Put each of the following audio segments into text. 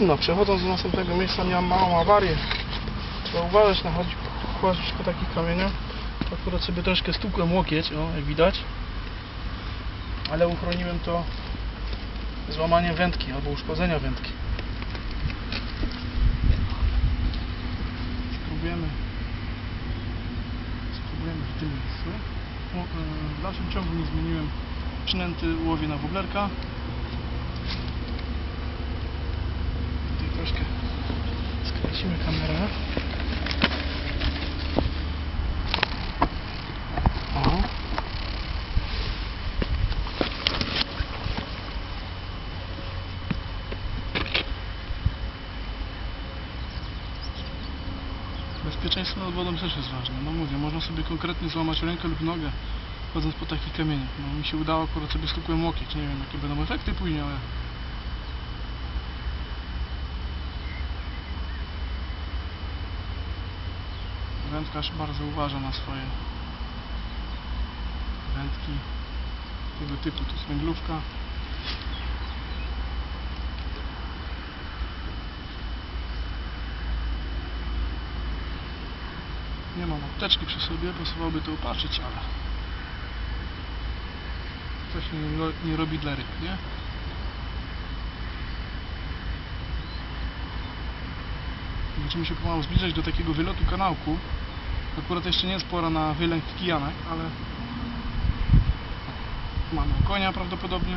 No, przechodząc do następnego miejsca miałem małą awarię. Trzeba uważać na chodzi, chodzić po takich kamieniach. Akurat sobie troszkę stukłem łokieć, o, jak widać. Ale uchroniłem to złamanie wędki albo uszkodzenia wędki. Spróbujemy spróbujemy w tym miejscu. E, W dalszym ciągu nie zmieniłem przynęty łowię na woblerka. Tutaj troszkę skręcimy kamerę. O. Bezpieczeństwo nad wodą też jest ważne. No mówię, można sobie konkretnie złamać rękę lub nogę chodząc po takich kamieniach. No mi się udało, akurat sobie stukłem łokieć. Nie wiem jakie będą efekty później, ale wędkarz bardzo uważa na swoje wędki tego typu. To jest węglówka. Nie mam apteczki przy sobie, pasowałoby to opatrzyć, ale coś nie, nie robi dla ryb, nie? Będziemy się pomału zbliżać do takiego wylotu kanałku. Akurat jeszcze nie jest pora na wylęk kijanek, ale mamy konia prawdopodobnie.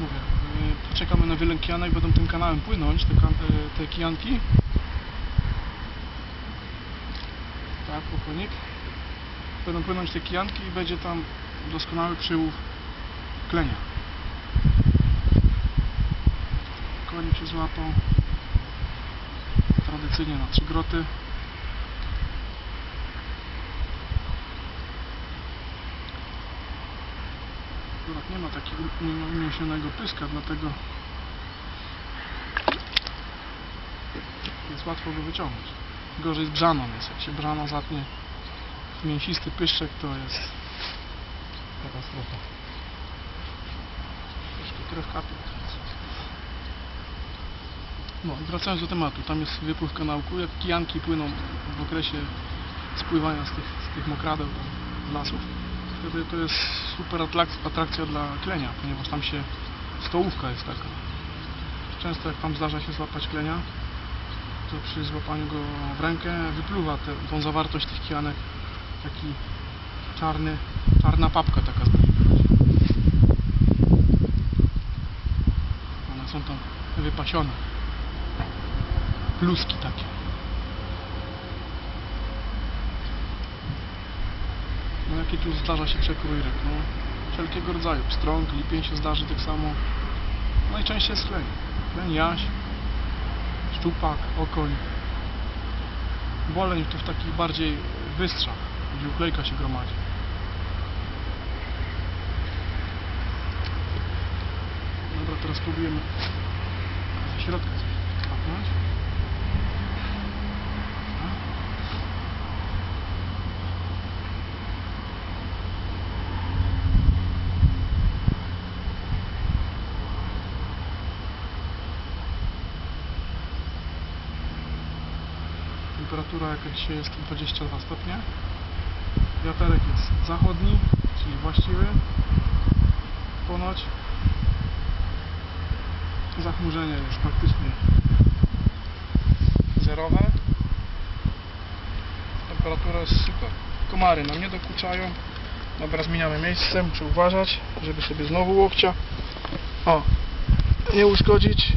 Mówię, yy, poczekamy na wylęk kijanek, będą tym kanałem płynąć te, e, te kijanki. Tak, pokonik. Będą płynąć te kijanki i będzie tam doskonały przyłów klenia. Konik się złapał. Tradycyjnie na trzy groty. Akurat nie ma takiego uniesionego pyska, dlatego jest łatwo go wyciągnąć. Gorzej z brzaną jest. Jak się brzana zatnie w mięsisty pyszczek, to jest katastrofa. Troszkę krew kapie. No wracając do tematu, tam jest wypływ kanałku. Jak kijanki płyną w okresie spływania z tych, z tych mokradeł tam, z lasów, wtedy to jest super atrakcja dla klenia, ponieważ tam się stołówka jest taka. Często jak tam zdarza się złapać klenia, to przy złapaniu go w rękę wypluwa tę tą zawartość tych kijanek taki czarny, czarna papka taka. One są tam wypasione. Pluski takie. No jaki tu zdarza się przekrój ryb? No, wszelkiego rodzaju. Pstrąg, lipień się zdarzy tak samo. Najczęściej jest kleń. Kleń, jaś, szczupak, okoń. Woleń to w takich bardziej wystrzach, gdzie uklejka się gromadzi. Dobra, teraz spróbujemy ze środka coś kapnąć. Temperatura jaka dzisiaj jest 22 stopnie. Wiaterek jest zachodni, czyli właściwy. Ponoć zachmurzenie jest praktycznie zerowe. Temperatura jest super. Komary nam nie dokuczają. Dobra, zmieniamy miejsce, muszę uważać, żeby sobie znowu łokcia o, nie uszkodzić.